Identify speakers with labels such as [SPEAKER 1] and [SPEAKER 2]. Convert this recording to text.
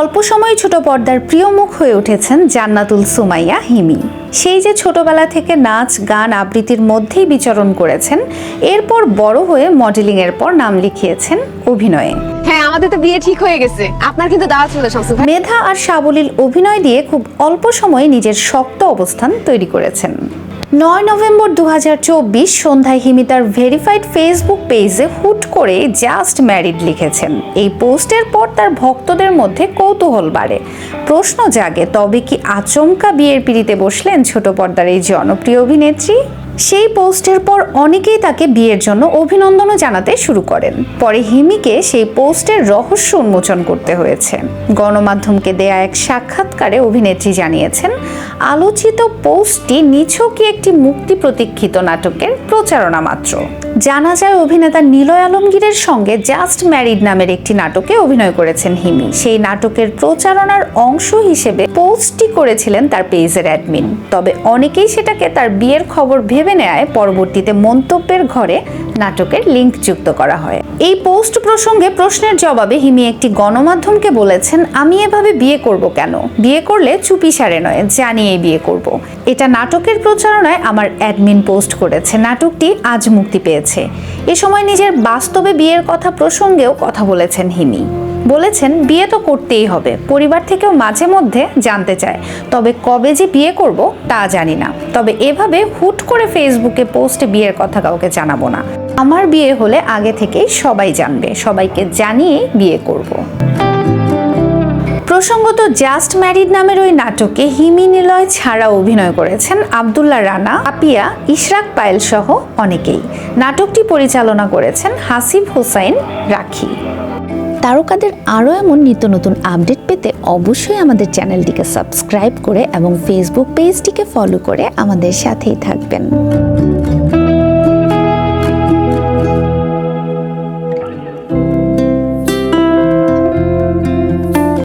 [SPEAKER 1] অল্প সময় ছোট পর্দার প্রিয় মুখ হয়ে উঠেছেন জান্নাতুল সুমাইয়া হিমি। সেই যে ছোটবেলা থেকে নাচ গান আবৃত্তির মধ্যেই বিচরণ করেছেন এরপর বড় হয়ে মডেলিং এর পর নাম লিখিয়েছেন অভিনয়ে।
[SPEAKER 2] হ্যাঁ আমাদের তো বিয়ে ঠিক হয়ে গেছে। আপনার কিন্তু দাওয়াত ছিল শামসুল
[SPEAKER 1] মেধা আর সাবলীল অভিনয় দিয়ে খুব অল্প সময়ে নিজের শক্ত অবস্থান তৈরি করেছেন। নয় নভেম্বর দু হাজার চব্বিশ সন্ধ্যায় হিমি তার ভেরিফাইড ফেসবুক পেজে হুট করে জাস্ট ম্যারিড লিখেছেন। এই পোস্টের পর তার ভক্তদের মধ্যে কৌতূহল বাড়ে। প্রশ্ন জাগে, তবে কি আচমকা বিয়ের পিড়িতে বসলেন ছোট পর্দার এই জনপ্রিয় অভিনেত্রী? সেই পোস্টের পর অনেকেই তাকে বিয়ের জন্য অভিনন্দনও জানাতে শুরু করেন। পরে হিমিকে সেই পোস্টের রহস্য উন্মোচন করতে হয়েছে। গণমাধ্যমকে দেয়া এক সাক্ষাৎকারে অভিনেত্রী জানিয়েছেন, আলোচিত পোস্টটি নিছকই একটি মুক্তি প্রতীক্ষিত নাটকের প্রচারণা মাত্র। জানা যায় অভিনেতা নিলয় আলমগীরের সঙ্গে জাস্ট ম্যারিড নামের একটি নাটকে অভিনয় করেছেন হিমি। সেই নাটকের প্রচারণার অংশ হিসেবে পোস্টটি করেছিলেন তার পেজের অ্যাডমিন। তবে অনেকেই সেটাকে তার বিয়ের খবর ভেবে নেয় পরবর্তীতে মন্তব্যের ঘরে নাটকের লিংক যুক্ত করা হয়। এই পোস্ট প্রসঙ্গে প্রশ্নের জবাবে হিমি একটি গণমাধ্যমকে বলেছেন, আমি এভাবে বিয়ে করব কেন? বিয়ে করলে চুপি সারে নয় জানিয়ে বিয়ে করব। এটা নাটকের প্রচারণায় আমার অ্যাডমিন পোস্ট করেছে। নাটকটি আজ মুক্তি পেয়েছে। এ সময় নিজের বাস্তবে বিয়ের কথা প্রসঙ্গেও কথা বলেছেন হিমি। বলেছেন, বিয়ে তো করতেই হবে। পরিবার থেকেও মাঝে মধ্যে জানতে চায়। তবে কবে যে বিয়ে করব তা জানি না। তবে এভাবে হুট করে ফেসবুকে পোস্টে বিয়ের কথা কাউকে জানাব না। আমার বিয়ে হলে আগে থেকেই সবাই জানবে। সবাইকে জানিয়েই বিয়ে করব। প্রসঙ্গত জাস্ট ম্যারিড নামের ওই নাটকে হিমি নিলয় ছাড়া অভিনয় করেছেন আবদুল্লাহ রানা, আপিয়া, ইশরাক পায়েল সহ অনেকেই। নাটকটি পরিচালনা করেছেন হাসিব হোসাইন, রাখি। তারকাদের আরও এমন নিত্য নতুন আপডেট পেতে অবশ্যই আমাদের চ্যানেলটিকে সাবস্ক্রাইব করে এবং ফেসবুক পেজটিকে ফলো করে আমাদের সাথেই থাকবেন।